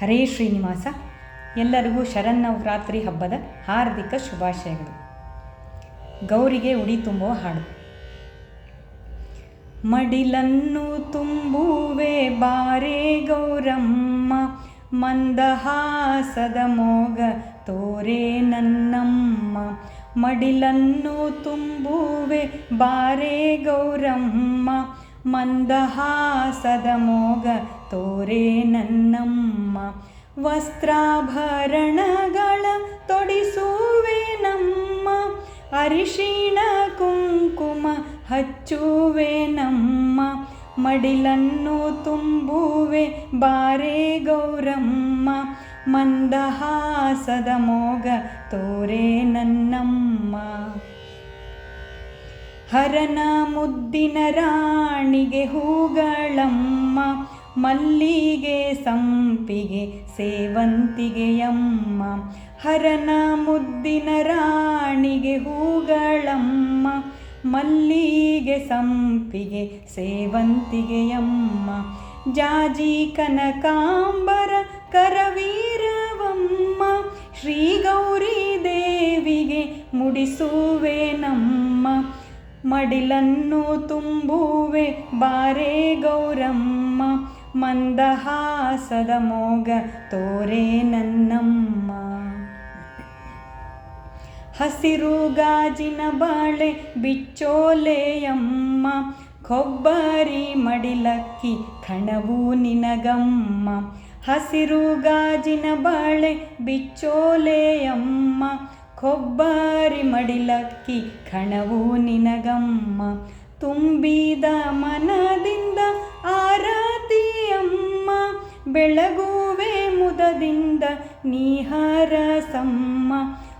ಹರೇ ಶ್ರೀನಿವಾಸ, ಎಲ್ಲರಿಗೂ ಶರನ್ನವರಾತ್ರಿ ಹಬ್ಬದ ಹಾರ್ದಿಕ ಶುಭಾಶಯಗಳು. ಗೌರಿಗೆ ಉಡಿ ತುಂಬುವ ಹಾಡು. ಮಡಿಲನ್ನು ತುಂಬುವೆ ಬಾರೆ ಗೌರಮ್ಮ, ಮಂದಹಾಸದ ಮೋಗ ತೋರೆ ನನ್ನಮ್ಮ. ಮಡಿಲನ್ನು ತುಂಬುವೆ ಬಾರೆ ಗೌರಮ್ಮ ಮಂದಹಾಸದ ಮೋಗ ತೋರೇ ನನ್ನಮ್ಮ. ವಸ್ತ್ರಾಭರಣಗಳ ತೊಡಿಸುವೆ ನಮ್ಮ. ಅರಿಶಿಣ ಕುಂಕುಮ ಹಚ್ಚುವೆ ನಮ್ಮ. ಮಡಿಲನ್ನು ತುಂಬುವೆ ಬಾರೆ ಗೌರಮ್ಮ. ಮಂದಹಾಸದ ಮೋಗ ತೋರೆ ನನ್ನಮ್ಮ. ಹರನ ಮುದ್ದಿನ ರಾಣಿಗೆ ಹೂಗಳಮ್ಮ, ಮಲ್ಲಿಗೆ ಸಂಪಿಗೆ ಸೇವಂತಿಗೆಯಮ್ಮ. ಹರನ ಮುದ್ದಿನ ರಾಣಿಗೆ ಹೂಗಳಮ್ಮ, ಮಲ್ಲಿಗೆ ಸಂಪಿಗೆ ಸೇವಂತಿಗೆಯಮ್ಮ. ಜಾಜಿ ಕನಕಾಂಬರ ಕರವೀರವಮ್ಮ ಶ್ರೀ ಗೌರಿ ದೇವಿಗೆ ಮುಡಿಸುವೆ ನಮ್ಮ ಮಡಿಲನ್ನು ತುಂಬುವೆ ಬಾರೆ ಗೌರಮ್ಮ, ಮಂದಹಾಸದ ಮೋಗ ತೋರೆ ನನ್ನಮ್ಮ. ಹಸಿರು ಗಾಜಿನ ಬಾಳೆ ಬಿಚ್ಚೋಲೆಯಮ್ಮ, ಕೊಬ್ಬರಿ ಮಡಿಲಕ್ಕಿ ಕಣವು ನಿನಗಮ್ಮ. ಹಸಿರು ಗಾಜಿನ ಬಾಳೆ ಬಿಚ್ಚೋಲೆಯಮ್ಮ ಕೊಬ್ಬರಿ ಮಡಿಲಕ್ಕಿ ಕಣವು ನಿನಗಮ್ಮ. ತುಂಬಿದ ಮನದಿಂದ ಆರತಿಯಮ್ಮ. ಬೆಳಗುವೆ ಮುದದಿಂದ ನೀಹರಸಮ್ಮ.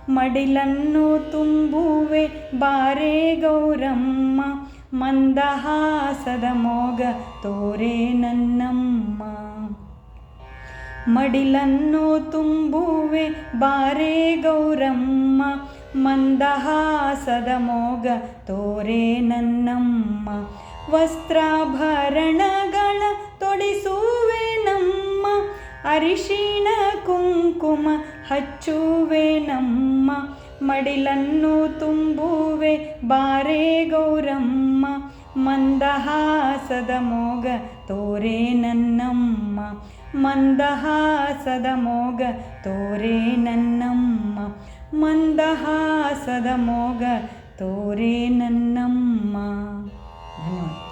ಮಡಿಲನ್ನು ತುಂಬುವೆ ಬಾರೆ ಗೌರಮ್ಮ. ಮಂದಹಾಸದ ಮೋಗ ತೋರೆ ನನ್ನಮ್ಮ. ಮಡಿಲನ್ನು ತುಂಬುವೆ ಬಾರೆ ಗೌರಮ್ಮ, ಮಂದಹಾಸದ ಮೋಗ ತೋರೆ ನನ್ನಮ್ಮ. ವಸ್ತ್ರಾಭರಣಗಳ ತೊಡಿಸುವೆ ನಮ್ಮ, ಅರಿಶಿಣ ಕುಂಕುಮ ಹಚ್ಚುವೆ ನಮ್ಮ. ಮಡಿಲನ್ನು ತುಂಬುವೆ ಬಾರೆ ಗೌರಮ್ಮ ಮಂದಹಾಸದ ಮೋಗ ತೋರೆ ನನ್ನಮ್ಮ. ಮಂದಹಾಸದ ಮೋಗ ತೋರೆ ನನ್ನಮ್ಮ. ಮಂದಹಾಸದ ಮೋಗ ತೋರೆ ನನ್ನಮ್ಮ. ಧನ್ಯವಾದ.